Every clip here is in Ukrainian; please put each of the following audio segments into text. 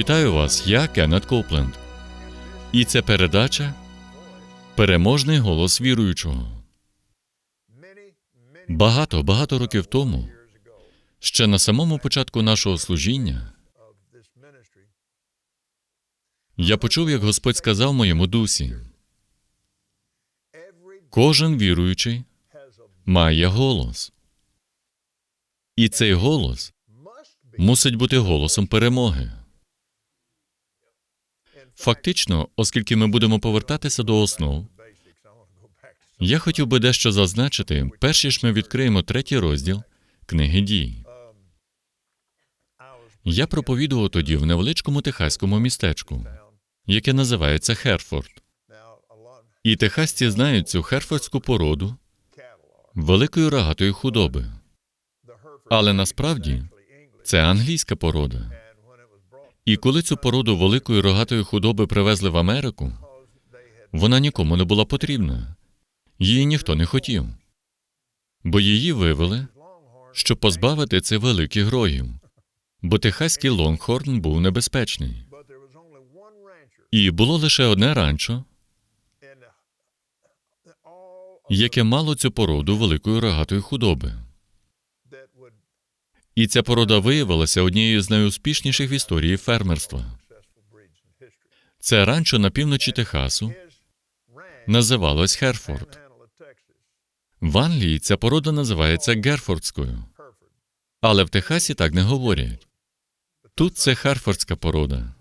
Вітаю вас, я Кеннет Копленд. І це передача Переможний голос віруючого. Багато, багато років тому, ще на самому початку нашого служіння, я почув, як Господь сказав моєму дусі: кожен віруючий має голос. І цей голос мусить бути голосом перемоги. Фактично, оскільки ми будемо повертатися до основ, я хотів би дещо зазначити, перш ніж ми відкриємо третій розділ книги дій. Я проповідував тоді в невеличкому техаському містечку, яке називається Херфорд. І техасці знають цю херфордську породу великої рогатої худоби. Але насправді це англійська порода. І коли цю породу великої рогатої худоби привезли в Америку, вона нікому не була потрібна. Її ніхто не хотів. Бо її вивели, щоб позбавити цих великих рогів. Бо техаський лонгхорн був небезпечний. І було лише одне ранчо, яке мало цю породу великої рогатої худоби. І ця порода виявилася однією з найуспішніших в історії фермерства. Це ранчо на півночі Техасу називалось Херфорд. В Англії ця порода називається Герфордською, але в Техасі так не говорять. Тут це Херфордська порода.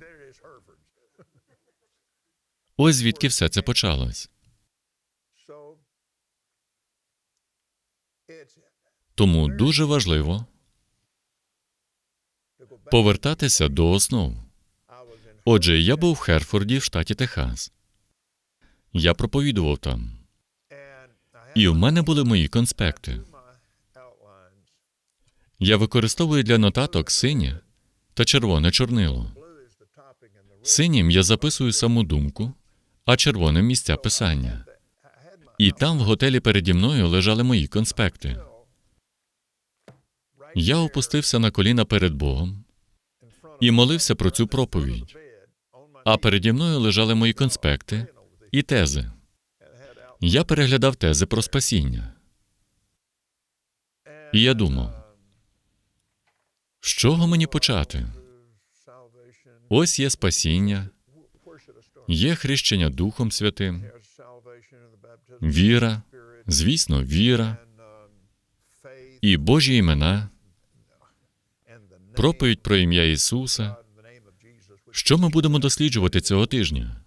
Ось звідки все це почалось. Тому дуже важливо. Повертатися до основ. Отже, я був в Херфорді в штаті Техас. Я проповідував там, і в мене були мої конспекти. Я використовую для нотаток синє та червоне чорнило. Синім я записую саму думку, а червоним місця писання. І там в готелі переді мною лежали мої конспекти. Я опустився на коліна перед Богом і молився про цю проповідь. А переді мною лежали мої конспекти і тези. Я переглядав тези про спасіння. І я думав, з чого мені почати? Ось є спасіння, є хрещення Духом Святим, віра, звісно, віра і Божі імена, проповідь про ім'я Ісуса. Що ми будемо досліджувати цього тижня?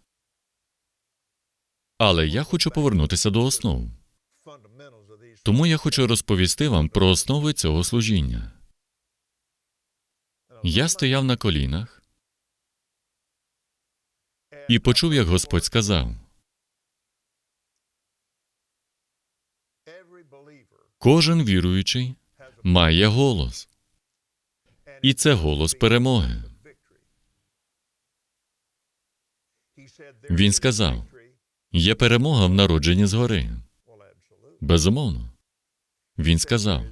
Але я хочу повернутися до основ. Тому я хочу розповісти вам про основи цього служіння. Я стояв на колінах і почув, як Господь сказав: кожен віруючий має голос, і це голос перемоги. Він сказав: Є перемога в народженні згори. Безумовно. Він сказав: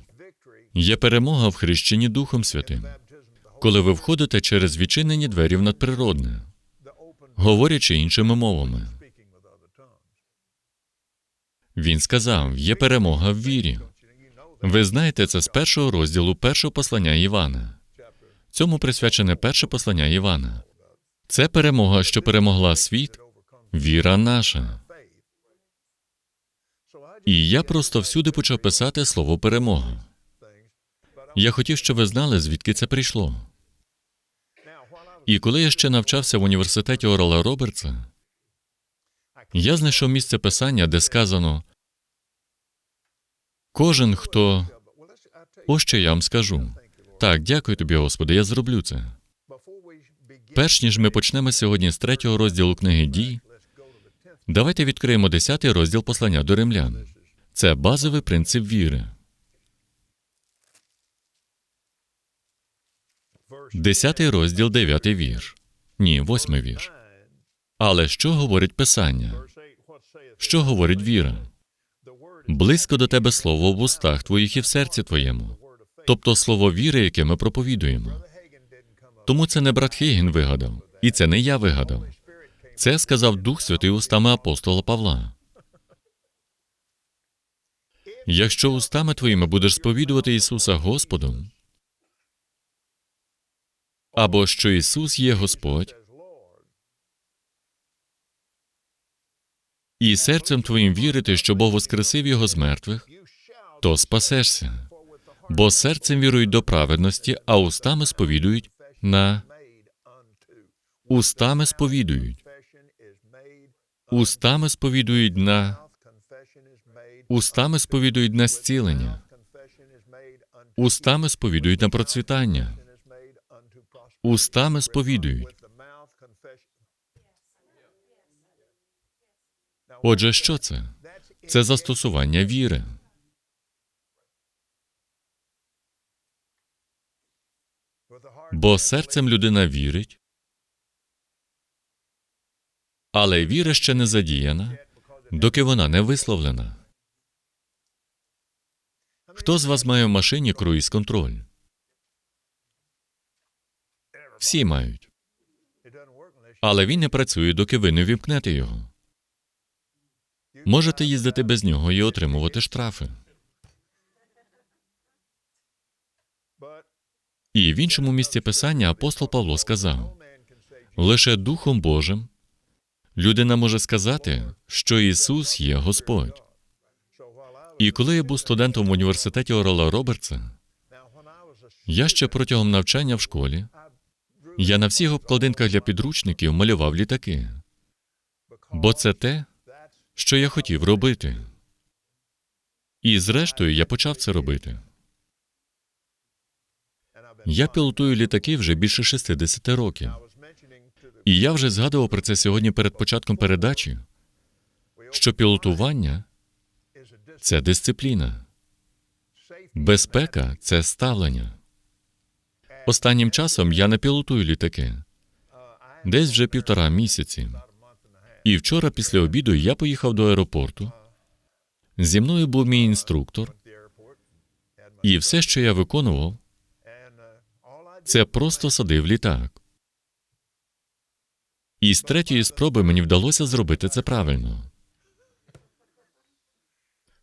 Є перемога в хрещенні Духом Святим, коли ви входите через відчинені двері в надприродне, говорячи іншими мовами. Він сказав: є перемога в вірі. Ви знаєте це з першого розділу першого послання Івана. Цьому присвячене перше послання Івана. Це перемога, що перемогла світ, віра наша. І я просто всюди почав писати слово перемога. Я хотів, щоб ви знали, звідки це прийшло. І коли я ще навчався в університеті Орала Робертса, я знайшов місце писання, де сказано: кожен, хто. Ось що я вам скажу. Так, дякую тобі, Господи, я зроблю це. Перш ніж ми почнемо сьогодні з третього розділу книги дій, давайте відкриємо десятий розділ послання до римлян. Це базовий принцип віри. Десятий розділ, дев'ятий вірш. Ні, восьмий вірш. Але що говорить Писання? Що говорить віра? Близько до тебе слово в устах твоїх і в серці твоєму, тобто слово віри, яке ми проповідуємо. Тому це не брат Хейген вигадав, і це не я вигадав. Це сказав Дух Святий устами апостола Павла. Якщо устами твоїми будеш сповідувати Ісуса Господом, або що Ісус є Господь, і серцем твоїм вірити, що Бог воскресив Його з мертвих, то спасешся. Бо серцем вірують до праведності, а устами сповідують на устами сповідують, устами сповідують на устами сповідують на зцілення, устами сповідують на процвітання, устами сповідують. Отже, що це? Це застосування віри. Бо серцем людина вірить, але віра ще не задіяна, доки вона не висловлена. Хто з вас має в машині круїз контроль? Всі мають. Але він не працює, доки ви не вімкнете його. Можете їздити без нього і отримувати штрафи. І в іншому місці писання апостол Павло сказав: лише Духом Божим людина може сказати, що Ісус є Господь. І коли я був студентом в університеті Орела Робертса, я ще протягом навчання в школі я на всіх обкладинках для підручників малював літаки, бо це те, що я хотів робити. І зрештою я почав це робити. Я пілотую літаки вже більше 60 років. І я вже згадував про це сьогодні перед початком передачі, що пілотування це дисципліна, безпека це ставлення. Останнім часом я не пілотую літаки десь вже півтора місяці. І вчора після обіду я поїхав до аеропорту. Зі мною був мій інструктор, і все, що я виконував, це просто садив літак. І з третьої спроби мені вдалося зробити це правильно.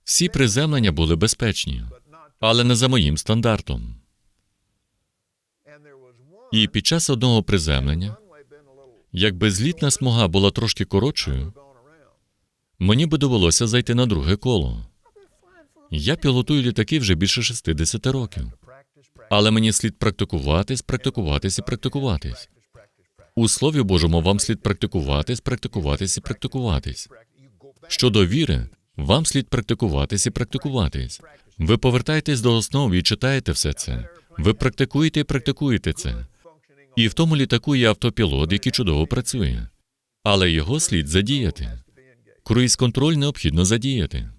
Всі приземлення були безпечні, але не за моїм стандартом. І під час одного приземлення, якби злітна смуга була трошки коротшою, мені би довелося зайти на друге коло. Я пілотую літаки вже більше 60 років. Але мені слід практикуватись, практикуватись і практикуватись. У Слові Божому вам слід практикуватись, практикуватись і практикуватись. Щодо віри, вам слід практикуватись і практикуватись. Ви повертаєтесь до основ і читаєте все це. Ви практикуєте і практикуєте це. І в тому літаку є автопілот, який чудово працює. Але його слід задіяти. Круїз-контроль необхідно задіяти.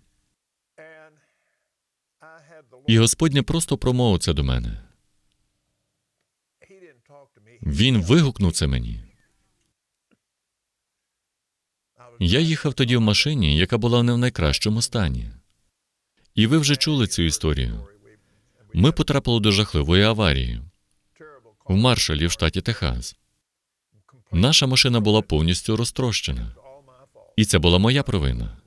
І Господь не просто промовив це до мене. Він вигукнув це мені. Я їхав тоді в машині, яка була не в найкращому стані. І ви вже чули цю історію. Ми потрапили до жахливої аварії в Маршалі в штаті Техас. Наша машина була повністю розтрощена. І це була моя провина.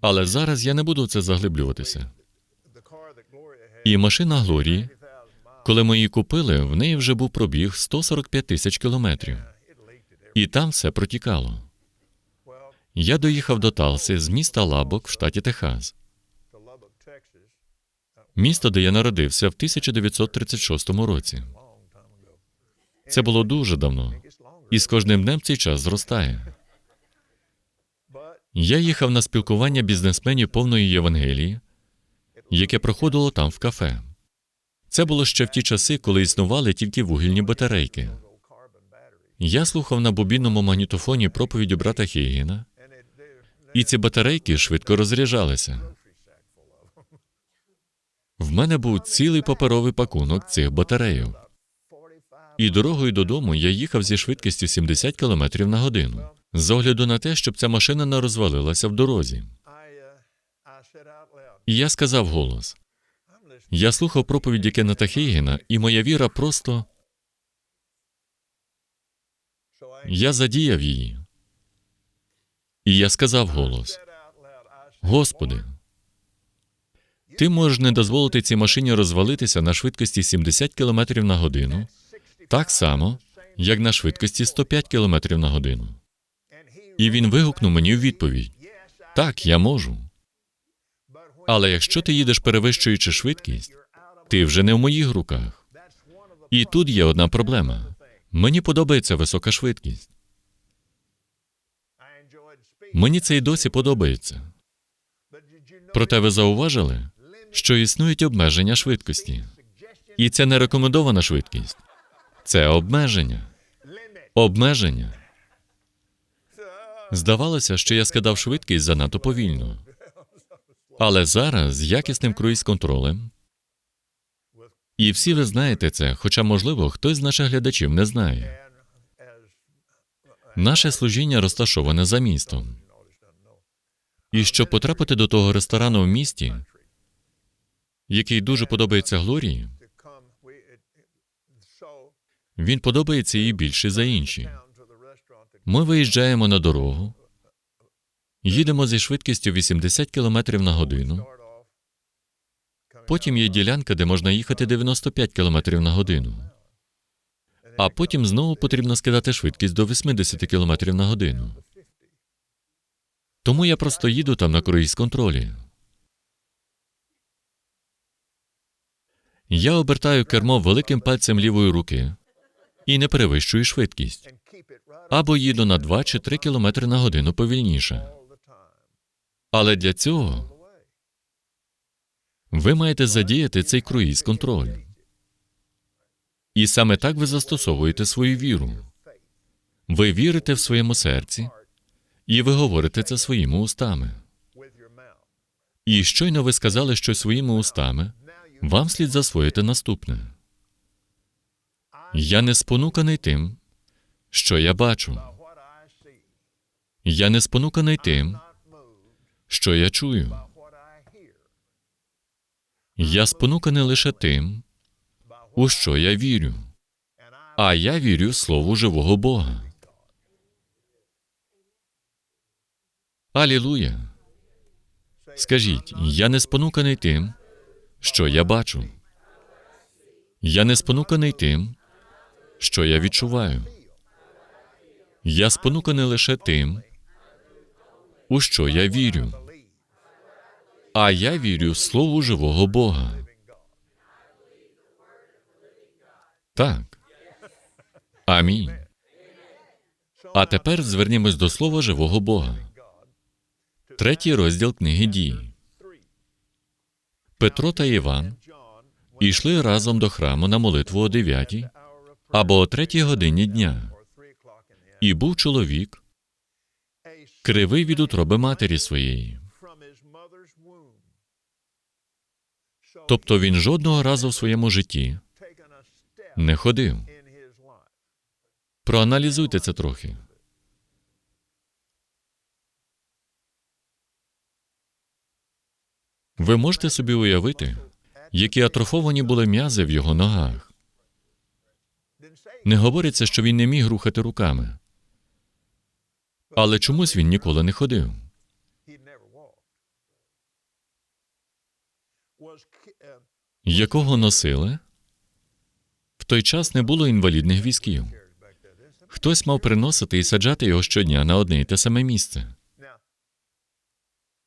Але зараз я не буду в це заглиблюватися. І машина Глорії, коли ми її купили, в неї вже був пробіг 145 тисяч кілометрів. І там все протікало. Я доїхав до Талси з міста Лабок в штаті Техас, місто, де я народився в 1936 році. Це було дуже давно, і з кожним днем цей час зростає. Я їхав на спілкування бізнесменів повної Євангелії, яке проходило там в кафе. Це було ще в ті часи, коли існували тільки вугільні батарейки. Я слухав на бобінному магнітофоні проповідь брата Хейгена, і ці батарейки швидко розряджалися. В мене був цілий паперовий пакунок цих батарейок. І дорогою додому я їхав зі швидкістю 70 км на годину, з огляду на те, щоб ця машина не розвалилася в дорозі. І я сказав голос: я слухав проповіді Кеннета Хейгена, і моя віра просто я задіяв її. І я сказав голос: Господи, ти можеш не дозволити цій машині розвалитися на швидкості 70 км на годину, так само, як на швидкості 105 км на годину. І він вигукнув мені у відповідь: Так, я можу. Але якщо ти їдеш перевищуючи швидкість, ти вже не в моїх руках. І тут є одна проблема. Мені подобається висока швидкість. Мені це й досі подобається. Проте ви зауважили, що існують обмеження швидкості. І це не рекомендована швидкість. Це обмеження. Обмеження. Здавалося, що я скидав швидкість занадто повільно. Але зараз з якісним круїз-контролем. І всі ви знаєте це, хоча, можливо, хтось з наших глядачів не знає. Наше служіння розташоване за містом. І щоб потрапити до того ресторану в місті, який дуже подобається Глорії, він подобається їй більше за інші. Ми виїжджаємо на дорогу, їдемо зі швидкістю 80 км на годину. Потім є ділянка, де можна їхати 95 км на годину. А потім знову потрібно скидати швидкість до 80 км на годину. Тому я просто їду там на круїз-контролі. Я обертаю кермо великим пальцем лівої руки і не перевищую швидкість. Або їду на 2 чи 3 км на годину повільніше. Але для цього ви маєте задіяти цей круїз-контроль. І саме так ви застосовуєте свою віру. Ви вірите в своєму серці, і ви говорите це своїми устами. І щойно ви сказали щось своїми устами, вам слід засвоїти наступне. Я не спонуканий тим, що я бачу. Я не спонуканий тим, що я чую. Я спонуканий лише тим, у що я вірю. А я вірю Слову живого Бога. Алілуя. Скажіть, я не спонуканий тим, що я бачу. Я не спонуканий тим, що я відчуваю. Я спонуканий лише тим, у що я вірю. А я вірю Слову живого Бога. Так. Амінь. А тепер звернімось до Слова живого Бога. Третій розділ книги дії. Петро та Іван йшли разом до храму на молитву о дев'ятій або о третій годині дня. І був чоловік, кривий від утроби матері своєї. Тобто він жодного разу в своєму житті не ходив. Проаналізуйте це трохи. Ви можете собі уявити, які атрофовані були м'язи в його ногах. Не говориться, що він не міг рухати руками, але чомусь він ніколи не ходив. Якого носили? В той час не було інвалідних візків. Хтось мав приносити і саджати його щодня на одне й те саме місце.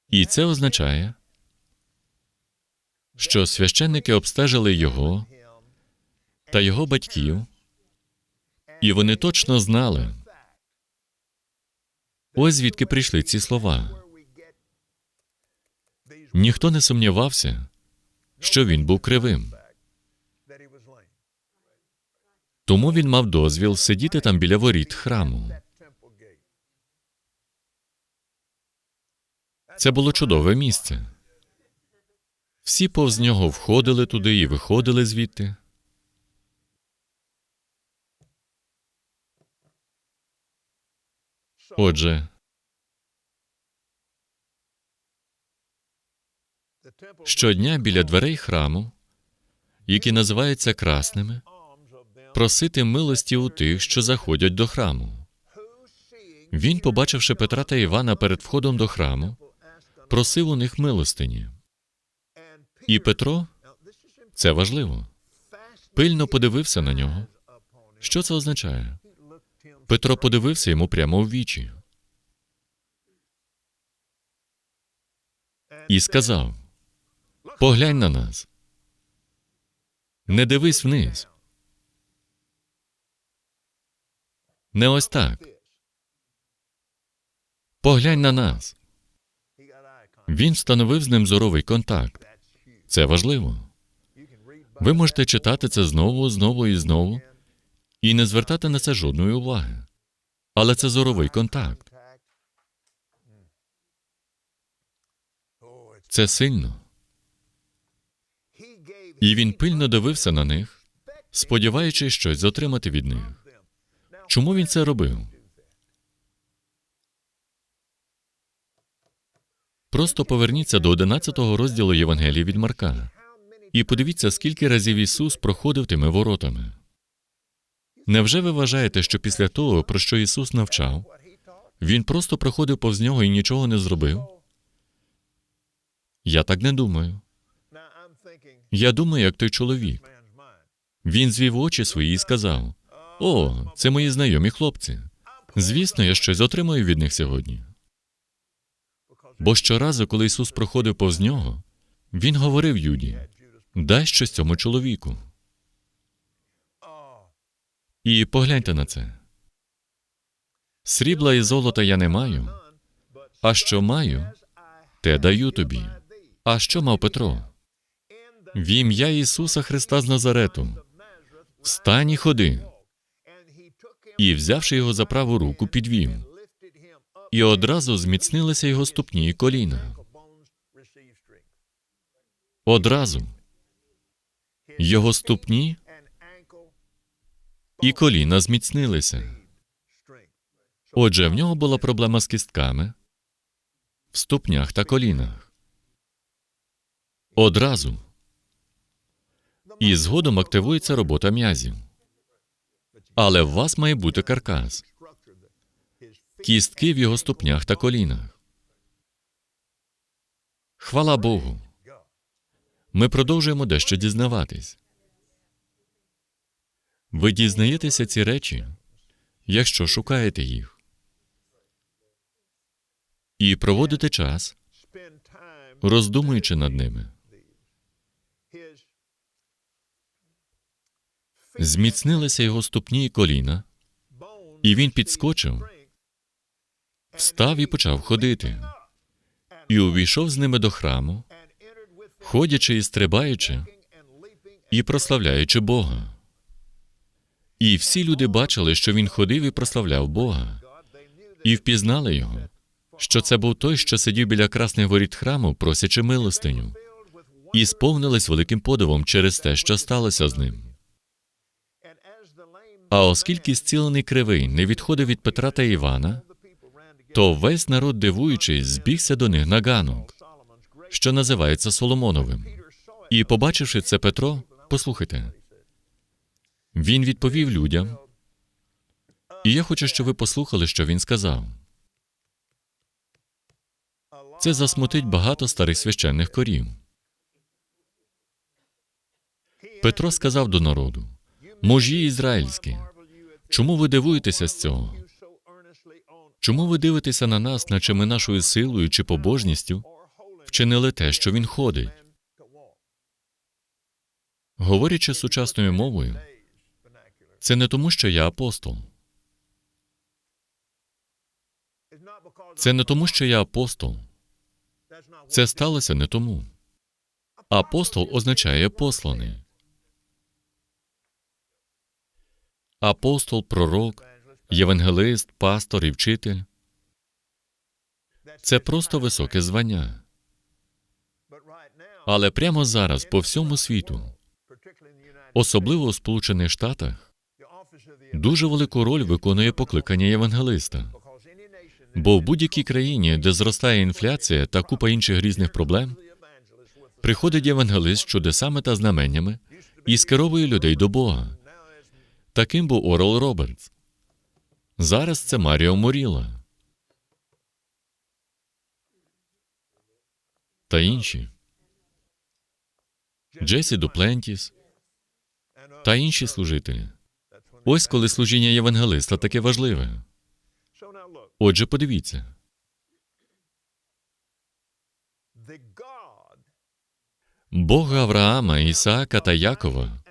І це означає, що священники обстежили його та його батьків, і вони точно знали. Ось звідки прийшли ці слова. Ніхто не сумнівався, що він був кривим. Тому він мав дозвіл сидіти там біля воріт храму. Це було чудове місце. Всі повз нього входили туди і виходили звідти. Отже, щодня біля дверей храму, які називаються красними, просити милості у тих, що заходять до храму. Він, побачивши Петра та Івана перед входом до храму, просив у них милостині. І Петро, це важливо, пильно подивився на нього. Що це означає? Петро подивився йому прямо у вічі і сказав: Поглянь на нас. Не дивись вниз. Не ось так. Поглянь на нас. Він встановив з ним зоровий контакт. Це важливо. Ви можете читати це знову, знову і знову, і не звертати на це жодної уваги. Але це зоровий контакт. Це сильно. І він пильно дивився на них, сподіваючись щось отримати від них. Чому він це робив? Просто поверніться до 11 розділу Євангелії від Марка і подивіться, скільки разів Ісус проходив тими воротами. Невже ви вважаєте, що після того, про що Ісус навчав? Він просто проходив повз нього і нічого не зробив? Я так не думаю. Я думаю, як той чоловік. Він звів очі свої і сказав: О, це мої знайомі хлопці. Звісно, я щось отримаю від них сьогодні. Бо щоразу, коли Ісус проходив повз нього, Він говорив Юді: дай щось цьому чоловіку. І погляньте на це. Срібла і золота я не маю, а що маю, те даю тобі. А що мав Петро? В ім'я Ісуса Христа з Назарету. Встань і ходи. І, взявши його за праву руку, підвів. І одразу зміцнилися його ступні і коліна. Одразу його ступні і коліна зміцнилися. Отже, в нього була проблема з кістками в ступнях та колінах. Одразу. І згодом активується робота м'язів. Але в вас має бути каркас, кістки в його ступнях та колінах. Хвала Богу. Ми продовжуємо дещо дізнаватись. Ви дізнаєтеся ці речі, якщо шукаєте їх. І проводите час, роздумуючи над ними. Зміцнилися його ступні і коліна, і він підскочив, встав і почав ходити, і увійшов з ними до храму, ходячи і стрибаючи, і прославляючи Бога. І всі люди бачили, що він ходив і прославляв Бога, і впізнали його, що це був той, що сидів біля красних воріт храму, просячи милостиню, і сповнились великим подивом через те, що сталося з ним. А оскільки зцілений кривий не відходив від Петра та Івана, то весь народ, дивуючись, збігся до них на ганок, що називається Соломоновим. І побачивши це Петро, послухайте, він відповів людям, і я хочу, щоб ви послухали, що він сказав. Це засмутить багато старих священних корів. Петро сказав до народу: мужі ізраїльські, чому ви дивуєтеся з цього? Чому ви дивитеся на нас, наче ми нашою силою чи побожністю вчинили те, що він ходить? Говорячи сучасною мовою, це не тому, що я апостол. Це не тому, що я апостол. Це сталося не тому. Апостол означає посланий. Апостол, пророк, євангелист, пастор і вчитель це просто високе звання. Але прямо зараз по всьому світу, особливо у Сполучених Штатах, дуже велику роль виконує покликання євангелиста. Бо в будь-якій країні, де зростає інфляція та купа інших різних проблем, приходить євангелист з чудесами та знаменнями і скеровує людей до Бога. Таким був Орел Робертс. Зараз це Маріо Моріла. Та інші. Джесі Дуплентіс та інші служителі. Ось коли служіння євангелиста таке важливе. Отже, подивіться, Бог Авраама, Ісаака та Якова,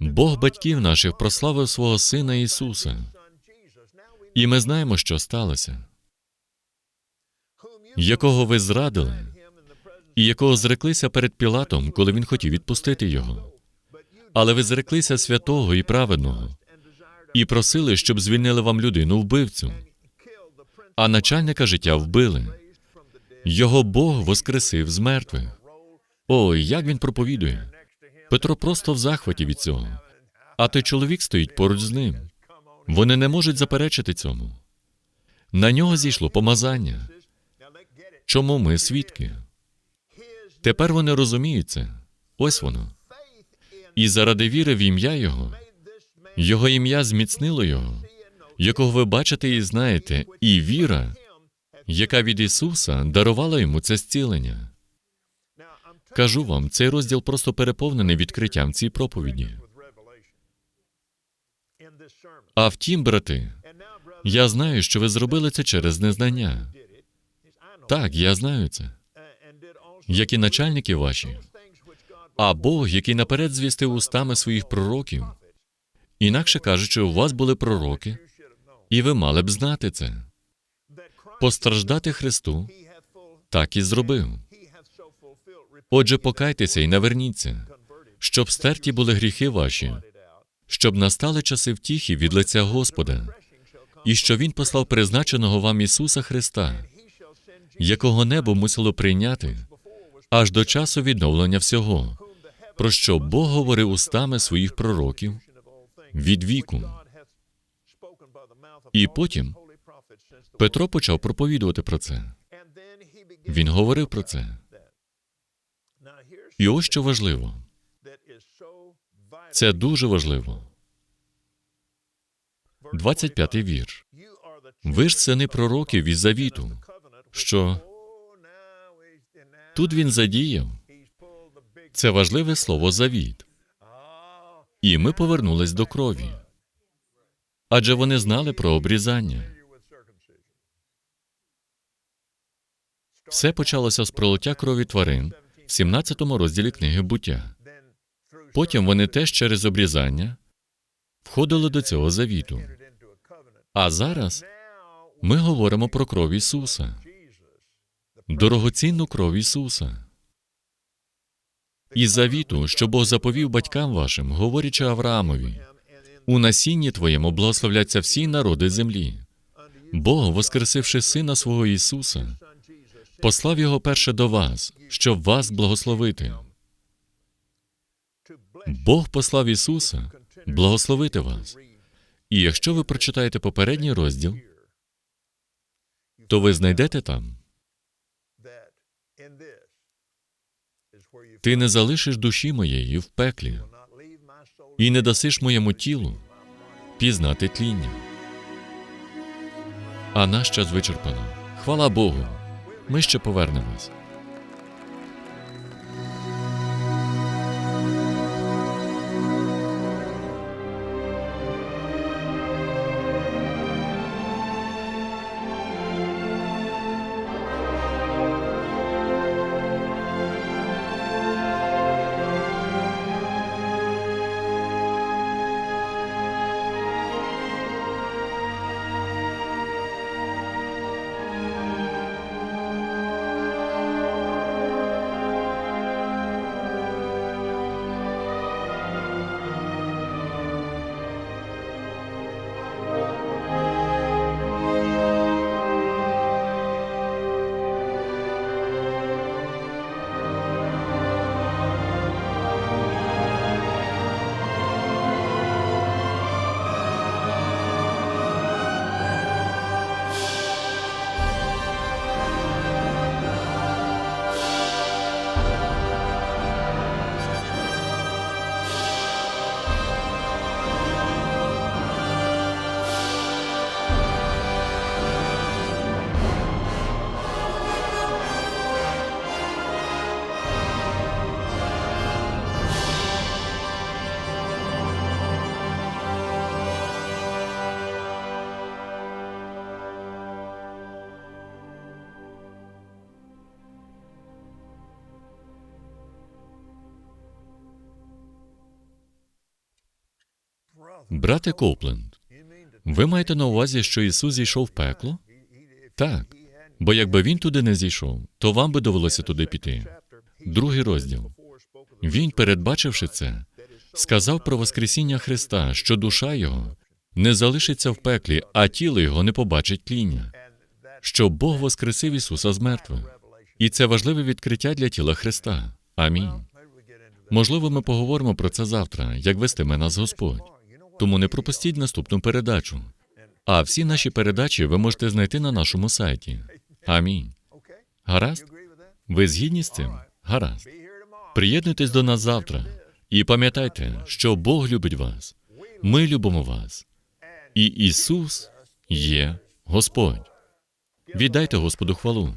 Бог батьків наших прославив свого Сина Ісуса. І ми знаємо, що сталося, якого ви зрадили, і якого зреклися перед Пілатом, коли він хотів відпустити його. Але ви зреклися святого і праведного, і просили, щоб звільнили вам людину вбивцю, а начальника життя вбили. Його Бог воскресив з мертвих. Ой, як він проповідує. Петро просто в захваті від цього. А той чоловік стоїть поруч з ним. Вони не можуть заперечити цьому. На нього зійшло помазання. Чому ми свідки? Тепер вони розуміють це. Ось воно. І заради віри в ім'я Його, Його ім'я зміцнило Його, якого ви бачите і знаєте, і віра, яка від Ісуса дарувала йому це зцілення. Кажу вам, цей розділ просто переповнений відкриттям цій проповіді. А втім, брати, я знаю, що ви зробили це через незнання. Так, я знаю це, як і начальники ваші. А Бог, який наперед звістив устами своїх пророків, інакше кажучи, у вас були пророки, і ви мали б знати це. Постраждати Христу так і зробив. Отже, покайтеся і наверніться, щоб стерті були гріхи ваші, щоб настали часи втіхи від лиця Господа, і що Він послав призначеного вам Ісуса Христа, якого небо мусило прийняти аж до часу відновлення всього, про що Бог говорив устами своїх пророків від віку. І потім Петро почав проповідувати про це. Він говорив про це. І ось що важливо. Це дуже важливо. 25-й вірш. Ви ж сини пророків із завіту, що тут він задіяв. Це важливе слово завіт. І ми повернулись до крові. Адже вони знали про обрізання. Все почалося з пролиття крові тварин в 17 розділі книги буття. Потім вони теж через обрізання входили до цього завіту. А зараз ми говоримо про кров Ісуса, дорогоцінну кров Ісуса. І завіту, що Бог заповів батькам вашим, говорячи Авраамові, у насінні твоєму благословляться всі народи землі. Бог, воскресивши Сина свого Ісуса, послав його перше до вас, щоб вас благословити. Бог послав Ісуса благословити вас. І якщо ви прочитаєте попередній розділ, то ви знайдете там, Ти не залишиш душі моєї в пеклі і не дасиш моєму тілу пізнати тління. А наш час вичерпано. Хвала Богу. Ми ще повернемось. Брате Копленд, ви маєте на увазі, що Ісус зійшов в пекло? Так. Бо якби він туди не зійшов, то вам би довелося туди піти. Другий розділ. Він, передбачивши це, сказав про Воскресіння Христа, що душа його не залишиться в пеклі, а тіло його не побачить тління, що Бог воскресив Ісуса з мертвих. І це важливе відкриття для тіла Христа. Амінь. Можливо, ми поговоримо про це завтра, як вестиме нас Господь. Тому не пропустіть наступну передачу. А всі наші передачі ви можете знайти на нашому сайті. Амінь. Гаразд? Ви згідні з цим? Гаразд. Приєднуйтесь до нас завтра. І пам'ятайте, що Бог любить вас. Ми любимо вас. І Ісус є Господь. Віддайте Господу хвалу.